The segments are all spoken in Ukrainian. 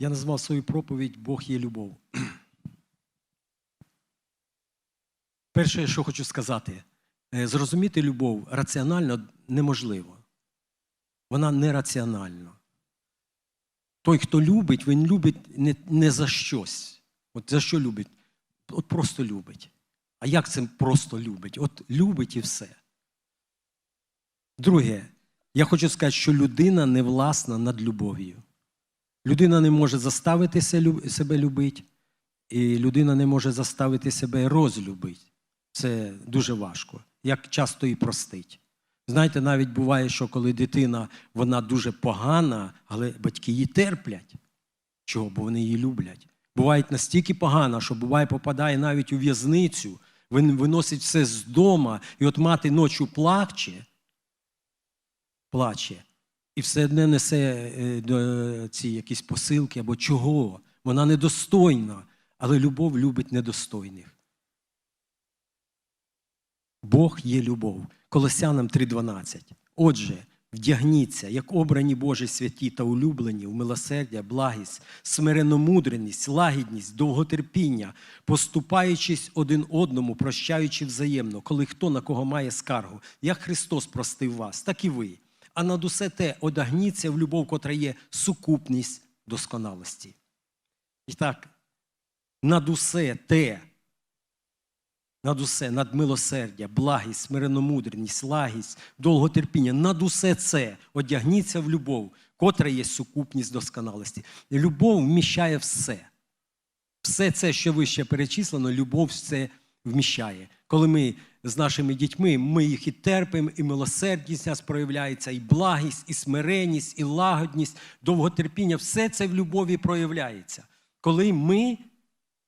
Я назвав свою проповідь Бог є любов. Перше, що хочу сказати, е, зрозуміти любов раціонально неможливо. Вона нераціональна. Той, хто любить, він любить не, не за щось. От за що любить? От просто любить. А як це просто любить? От любить і все. Друге, я хочу сказати, що людина не власна над любов'ю. Людина не може заставити себе любити, і людина не може заставити себе розлюбити. Це дуже важко, як часто і простить. Знаєте, навіть буває, що коли дитина вона дуже погана, але батьки її терплять. Чого? Бо вони її люблять. Буває настільки погана, що буває, попадає навіть у в'язницю, він виносить все з дома, і от мати ночі плаче, плаче, і все одне несе е, до ці якісь посилки або чого. Вона недостойна, але любов любить недостойних. Бог є любов. Колосянам 3:12. Отже, вдягніться, як обрані Божі святі та улюблені в милосердя, благість, смиренномудреність, лагідність, довготерпіння, поступаючись один одному, прощаючи взаємно, коли хто на кого має скаргу, як Христос простив вас, так і ви. А над усе те одягніться в любов, котра є сукупність досконалості. І так, над усе те, над усе, над милосердя, благість, смиренномудрість, лагість, довготерпіння, над усе це одягніться в любов, котра є сукупність досконалості. Любов вміщає все. Все це, що вище перечислено, любов все вміщає. Коли ми з нашими дітьми, ми їх і терпимо, і милосердність нас проявляється, і благість, і смиренність, і лагодність, довготерпіння, все це в любові проявляється. Коли ми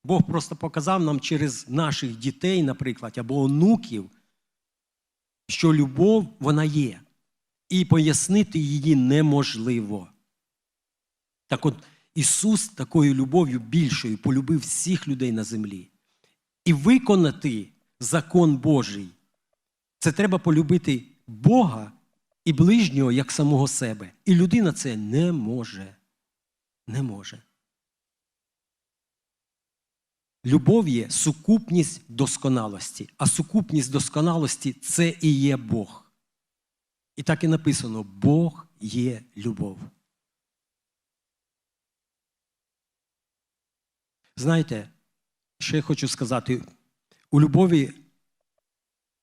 Бог просто показав нам через наших дітей, наприклад, або онуків, що любов вона є. І пояснити її неможливо. Так от Ісус такою любов'ю більшою полюбив всіх людей на землі. І виконати закон Божий. Це треба полюбити Бога і ближнього як самого себе. І людина це не може. Не може. Любов є сукупність досконалості, а сукупність досконалості це і є Бог. І так і написано: Бог є любов. Знаєте, що я хочу сказати? У любові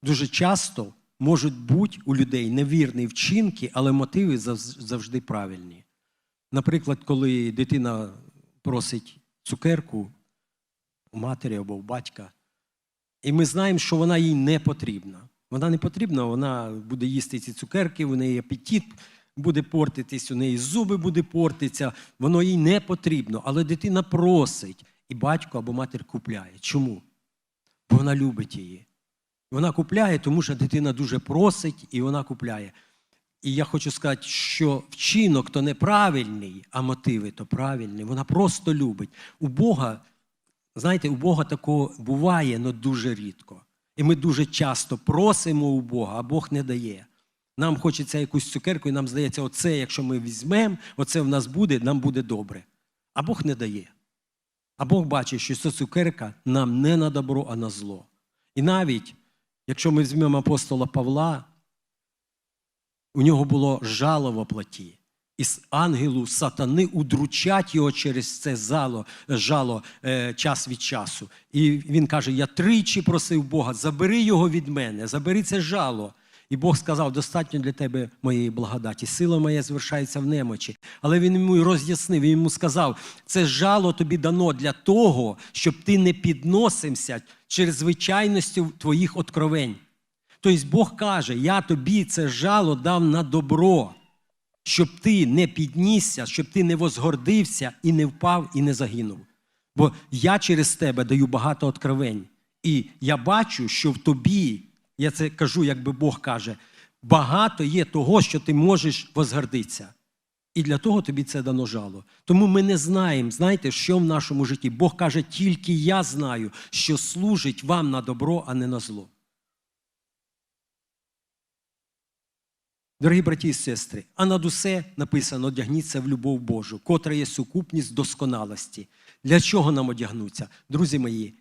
дуже часто можуть бути у людей невірні вчинки, але мотиви завжди правильні. Наприклад, коли дитина просить цукерку у матері або у батька, і ми знаємо, що вона їй не потрібна. Вона не потрібна, вона буде їсти ці цукерки, у неї апетит буде портитись, у неї зуби буде портитися, воно їй не потрібно. Але дитина просить, і батько або матір купляє. Чому? Бо вона любить її. Вона купляє, тому що дитина дуже просить, і вона купляє. І я хочу сказати, що вчинок то неправильний, а мотиви то правильні. Вона просто любить. У Бога, знаєте, у Бога такого буває, але дуже рідко. І ми дуже часто просимо у Бога, а Бог не дає. Нам хочеться якусь цукерку, і нам здається, оце, якщо ми візьмемо, оце в нас буде, нам буде добре. А Бог не дає. А Бог бачить, що ця цукерка нам не на добро, а на зло. І навіть, якщо ми візьмемо апостола Павла, у нього було жало в оплаті. І ангелу сатани удручать його через це зало, жало е, час від часу. І він каже: Я тричі просив Бога, забери його від мене, забери це жало. І Бог сказав: достатньо для тебе моєї благодаті. Сила моя звершається в немочі. Але він йому роз'яснив, він йому сказав: це жало тобі дано для того, щоб ти не підносився через звичайності твоїх откровень. Тобто Бог каже: Я тобі це жало дав на добро, щоб ти не піднісся, щоб ти не возгордився і не впав, і не загинув. Бо я через тебе даю багато откровень. І я бачу, що в тобі, я це кажу, якби Бог каже, багато є того, що ти можеш возгордитися. І для того тобі це дано жало. Тому ми не знаємо, знаєте, що в нашому житті. Бог каже, тільки я знаю, що служить вам на добро, а не на зло. Дорогі браті і сестри, а над усе написано одягніться в любов Божу, котра є сукупність досконалості. Для чого нам одягнуться? Друзі мої,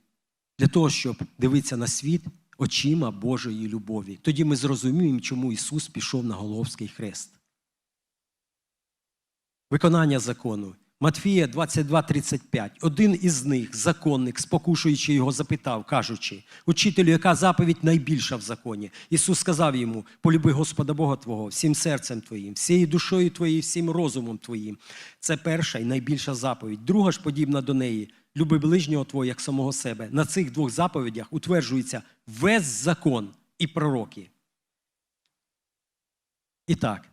для того, щоб дивитися на світ очима Божої любові. Тоді ми зрозуміємо, чому Ісус пішов на Головський хрест. Виконання закону. Матфія 22:35. Один із них, законник, спокушуючи його, запитав, кажучи: Учителю, яка заповідь найбільша в законі? Ісус сказав йому: полюби Господа Бога Твого всім серцем Твоїм, всією душою Твоєю, всім розумом Твоїм. Це перша і найбільша заповідь. Друга ж подібна до неї. Люби ближнього Твого як самого себе. На цих двох заповідях утверджується весь закон і пророки. І так,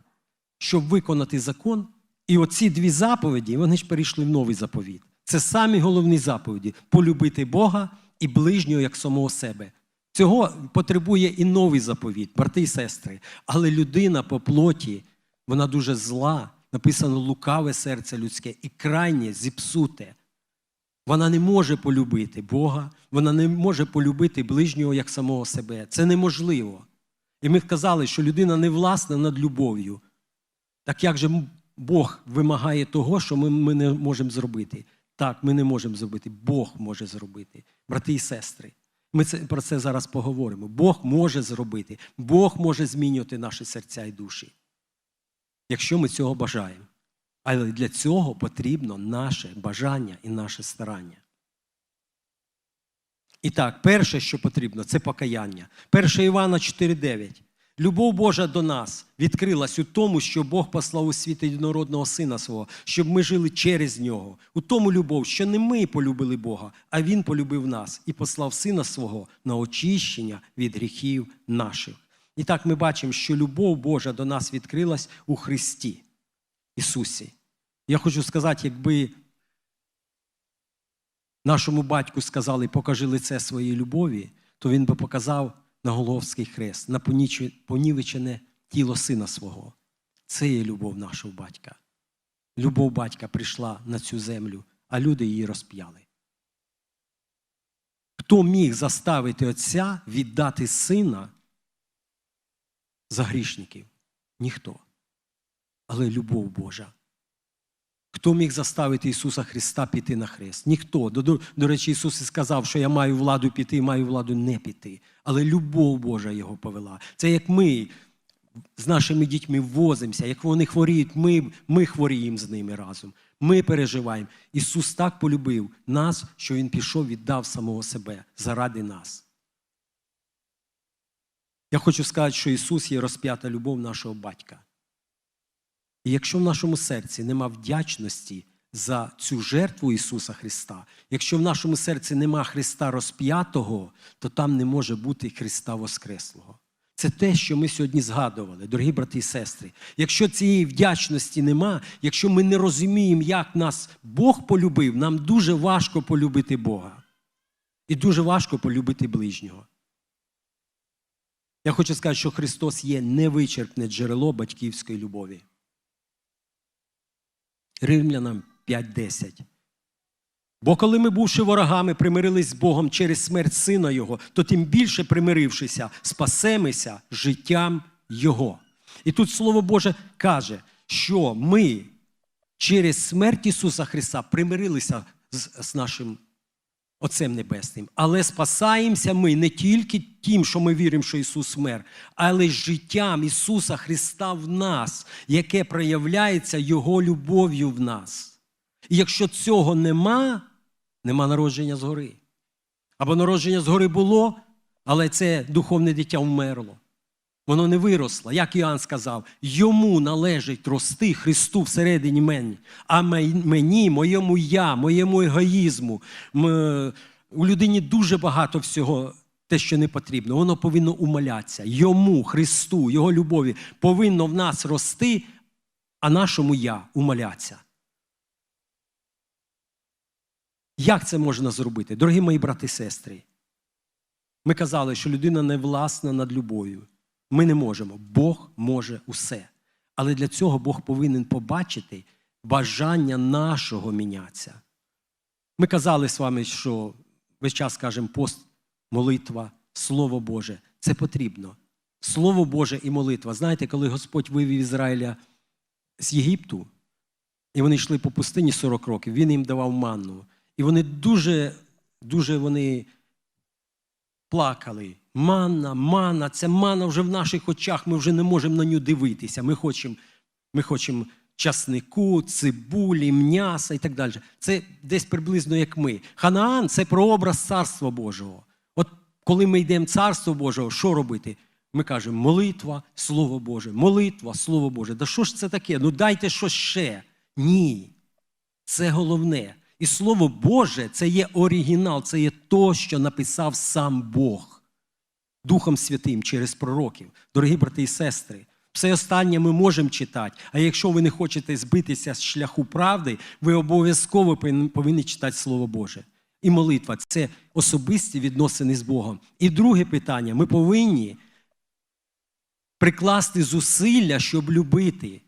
щоб виконати закон, і оці дві заповіді, вони ж перейшли в новий заповіт. Це самі головні заповіді полюбити Бога і ближнього як самого себе. Цього потребує і новий заповіт, брати і сестри. Але людина по плоті, вона дуже зла, написано лукаве серце людське і крайнє зіпсуте. Вона не може полюбити Бога, вона не може полюбити ближнього як самого себе. Це неможливо. І ми казали, що людина не власна над любов'ю. Так як же Бог вимагає того, що ми, ми не можемо зробити? Так, ми не можемо зробити. Бог може зробити. Брати і сестри. Ми це, про це зараз поговоримо. Бог може зробити. Бог може змінювати наші серця і душі, якщо ми цього бажаємо. Але для цього потрібно наше бажання і наше старання. І так, перше, що потрібно, це покаяння. 1 Івана 4,9. Любов Божа до нас відкрилась у тому, що Бог послав у світ єдинородного Сина свого, щоб ми жили через нього. У тому любов, що не ми полюбили Бога, а Він полюбив нас і послав Сина свого на очищення від гріхів наших. І так ми бачимо, що любов Божа до нас відкрилась у Христі Ісусі. Я хочу сказати, якби нашому батьку сказали, покажи лице своєї любові, то він би показав на Головський хрест, на понівечене тіло сина свого. Це є любов нашого батька. Любов батька прийшла на цю землю, а люди її розп'яли. Хто міг заставити Отця віддати сина за грішників? Ніхто. Але любов Божа. Хто міг заставити Ісуса Христа піти на хрест? Ніхто. До, до, до речі, Ісус і сказав, що я маю владу піти, маю владу не піти. Але любов Божа його повела. Це як ми з нашими дітьми возимося, як вони хворіють, ми, ми хворіємо з ними разом. Ми переживаємо. Ісус так полюбив нас, що Він пішов, віддав самого себе заради нас. Я хочу сказати, що Ісус є розп'ята любов нашого батька. І якщо в нашому серці нема вдячності за цю жертву Ісуса Христа, якщо в нашому серці нема Христа розп'ятого, то там не може бути Христа Воскреслого. Це те, що ми сьогодні згадували, дорогі брати і сестри. Якщо цієї вдячності нема, якщо ми не розуміємо, як нас Бог полюбив, нам дуже важко полюбити Бога. І дуже важко полюбити ближнього. Я хочу сказати, що Христос є невичерпне джерело батьківської любові. Римлянам 5.10. Бо коли ми, бувши ворогами, примирились з Богом через смерть Сина Його, то тим більше примирившися, спасемося життям Його. І тут Слово Боже каже, що ми через смерть Ісуса Христа примирилися з, з нашим Отцем Небесним. Але спасаємося ми не тільки тим, що ми віримо, що Ісус мер, але й життям Ісуса Христа в нас, яке проявляється Його любов'ю в нас. І якщо цього нема, нема народження згори. Або народження згори було, але це духовне дитя вмерло. Воно не виросло, як Іоанн сказав, йому належить рости Христу всередині мені, а мені, моєму я, моєму егоїзму. У людині дуже багато всього, те, що не потрібно. Воно повинно умолятися. Йому, Христу, Його любові повинно в нас рости, а нашому я умолятися. Як це можна зробити? Дорогі мої брати і сестри? Ми казали, що людина не власна над любов'ю. Ми не можемо. Бог може усе. Але для цього Бог повинен побачити бажання нашого мінятися. Ми казали з вами, що весь час кажемо пост, молитва, Слово Боже. Це потрібно. Слово Боже і молитва. Знаєте, коли Господь вивів Ізраїля з Єгипту, і вони йшли по пустині 40 років, він їм давав манну. І вони дуже, дуже вони плакали. Манна, манна, це манна вже в наших очах, ми вже не можемо на нього дивитися. Ми хочемо, ми хочемо часнику, цибулі, м'яса і так далі. Це десь приблизно як ми. Ханаан це прообраз Царства Божого. От коли ми йдемо в Царство Божого, що робити? Ми кажемо молитва, Слово Боже, молитва, Слово Боже. Да що ж це таке? Ну дайте щось ще. Ні. Це головне. І Слово Боже це є оригінал, це є то, що написав сам Бог Духом Святим через пророків. Дорогі брати і сестри, все останнє ми можемо читати. А якщо ви не хочете збитися з шляху правди, ви обов'язково повинні- читати Слово Боже. І молитва це особисті відносини з Богом. І друге питання: ми повинні прикласти зусилля, щоб любити.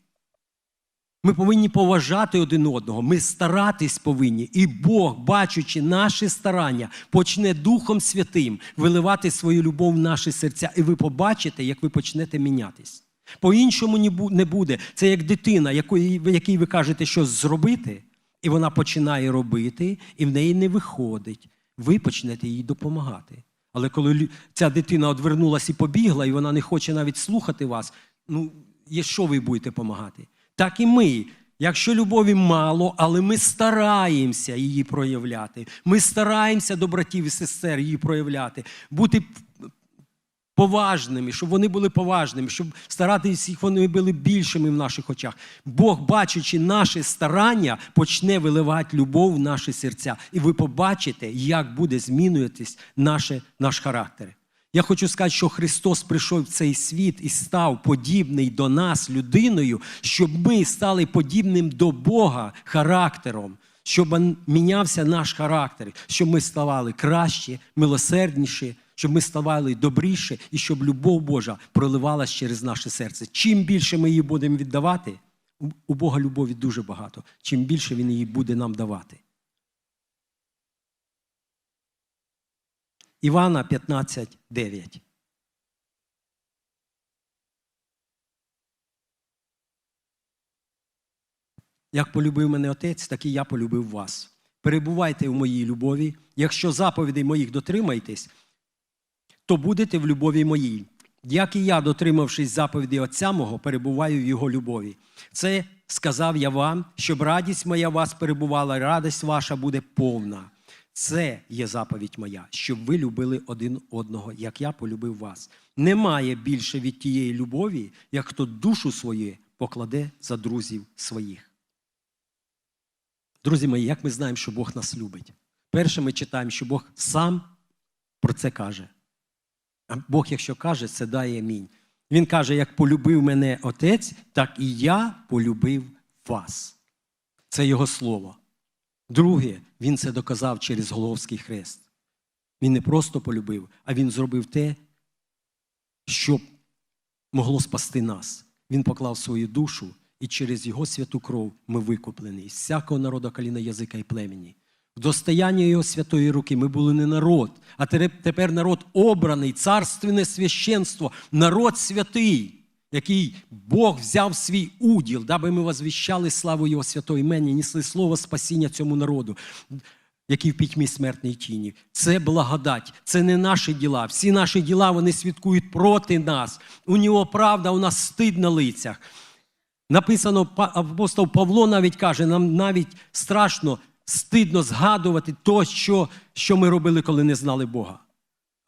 Ми повинні поважати один одного, ми старатись повинні. І Бог, бачучи наші старання, почне Духом Святим виливати свою любов в наші серця. І ви побачите, як ви почнете мінятись. По-іншому не буде. Це як дитина, якій ви кажете щось зробити, і вона починає робити, і в неї не виходить. Ви почнете їй допомагати. Але коли ця дитина одвернулася і побігла, і вона не хоче навіть слухати вас, ну, що ви будете допомагати? Так і ми. Якщо любові мало, але ми стараємося її проявляти. Ми стараємося до братів і сестер її проявляти, бути поважними, щоб вони були поважними, щоб старатися їх вони були більшими в наших очах. Бог, бачачи наші старання, почне виливати любов в наші серця. І ви побачите, як буде змінюватись наше, наш характер. Я хочу сказати, що Христос прийшов в цей світ і став подібний до нас людиною, щоб ми стали подібним до Бога характером, щоб мінявся наш характер, щоб ми ставали краще, милосердніші, щоб ми ставали добріше і щоб любов Божа проливалась через наше серце. Чим більше ми її будемо віддавати, у Бога любові дуже багато, чим більше Він її буде нам давати. Івана 15, 9. Як полюбив мене отець, так і я полюбив вас. Перебувайте в моїй любові. Якщо заповідей моїх дотримаєтесь, то будете в любові моїй. Як і я, дотримавшись заповіді Отця мого, перебуваю в його любові. Це сказав я вам, щоб радість моя вас перебувала, радість ваша буде повна. Це є заповідь моя, щоб ви любили один одного, як я полюбив вас. Немає більше від тієї любові, як хто душу свою покладе за друзів своїх. Друзі мої, як ми знаємо, що Бог нас любить? Перше, ми читаємо, що Бог сам про це каже. А Бог, якщо каже, це дає амінь. Він каже: як полюбив мене Отець, так і я полюбив вас. Це Його слово. Друге, він це доказав через Головський хрест. Він не просто полюбив, а він зробив те, що могло спасти нас. Він поклав свою душу, і через його святу кров ми викуплені з всякого народу, коліна, язика і племені. В достоянні його святої руки ми були не народ, а тепер народ обраний, царственне священство, народ святий, який Бог взяв свій уділ, даби ми возвіщали славу Його святої імені, несли слово спасіння цьому народу, який в пітьмі смертній тіні. Це благодать, це не наші діла. Всі наші діла вони свідкують проти нас. У нього правда, у нас стид на лицях. Написано, апостол Павло навіть каже, нам навіть страшно, стидно згадувати то, що, що ми робили, коли не знали Бога.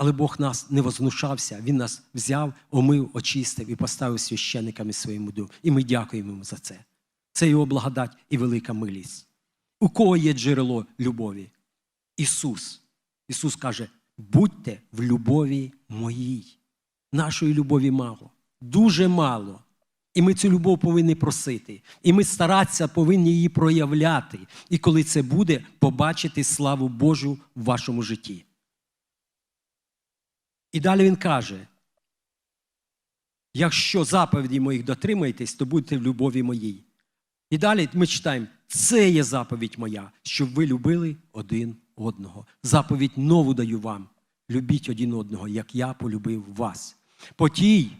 Але Бог нас не вознушався, Він нас взяв, омив, очистив і поставив священниками своєму дому. І ми дякуємо йому за це. Це його благодать і велика милість. У кого є джерело любові? Ісус. Ісус каже: будьте в любові моїй. Нашої любові мало, дуже мало. І ми цю любов повинні просити. І ми старатися повинні її проявляти. І коли це буде, побачити славу Божу в вашому житті. І далі він каже: якщо заповіді моїх дотримаєтесь, то будете в любові моїй. І далі ми читаємо: це є заповідь моя, щоб ви любили один одного. Заповідь нову даю вам. Любіть один одного, як я полюбив вас. По тій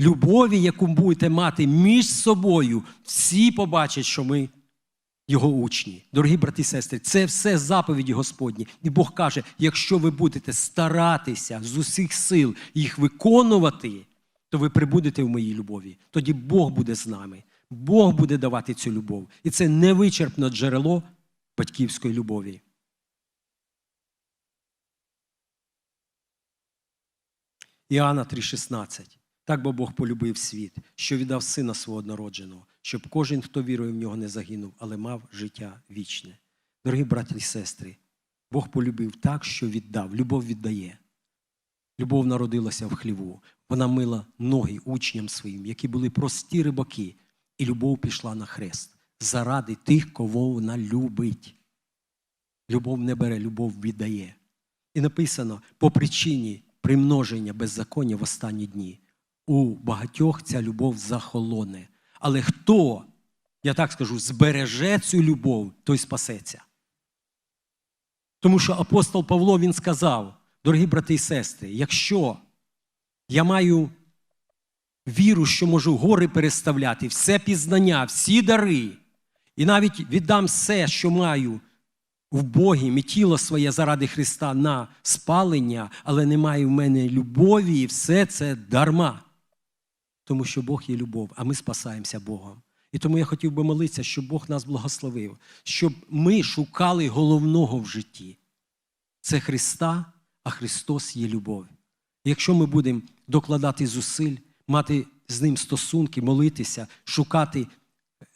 любові, яку будете мати між собою, всі побачать, що ми його учні. Дорогі брати і сестри, це все заповіді Господні. І Бог каже: якщо ви будете старатися з усіх сил їх виконувати, то ви прибудете в моїй любові. Тоді Бог буде з нами. Бог буде давати цю любов. І це невичерпне джерело батьківської любові. Іоанна 3,16. Так бо Бог полюбив світ, що віддав сина свого однородженого, щоб кожен, хто вірує в нього, не загинув, але мав життя вічне. Дорогі браті і сестри, Бог полюбив так, що віддав. Любов віддає. Любов народилася в хліву. Вона мила ноги учням своїм, які були прості рибаки, і любов пішла на хрест заради тих, кого вона любить. Любов не бере, любов віддає. І написано по причині примноження беззаконня в останні дні. У багатьох ця любов захолоне. Але хто, я так скажу, збереже цю любов, той спасеться. Тому що апостол Павло він сказав, дорогі брати і сестри, якщо я маю віру, що можу гори переставляти, все пізнання, всі дари, і навіть віддам все, що маю в Богі, мій тіло своє заради Христа на спалення, але немає в мене любові, і все це дарма. Тому що Бог є любов, а ми спасаємося Богом. І тому я хотів би молитися, щоб Бог нас благословив, щоб ми шукали головного в житті. Це Христа, а Христос є любов. Якщо ми будемо докладати зусиль, мати з ним стосунки, молитися, шукати,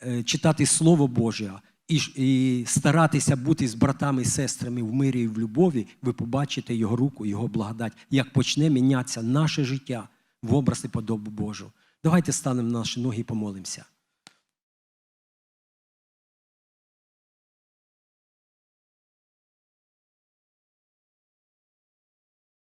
е, читати Слово Боже і, і старатися бути з братами і сестрами в мирі і в любові, ви побачите Його руку, Його благодать, як почне мінятися наше життя в образ і подобу Божу. Давайте станемо на наші ноги і помолимося.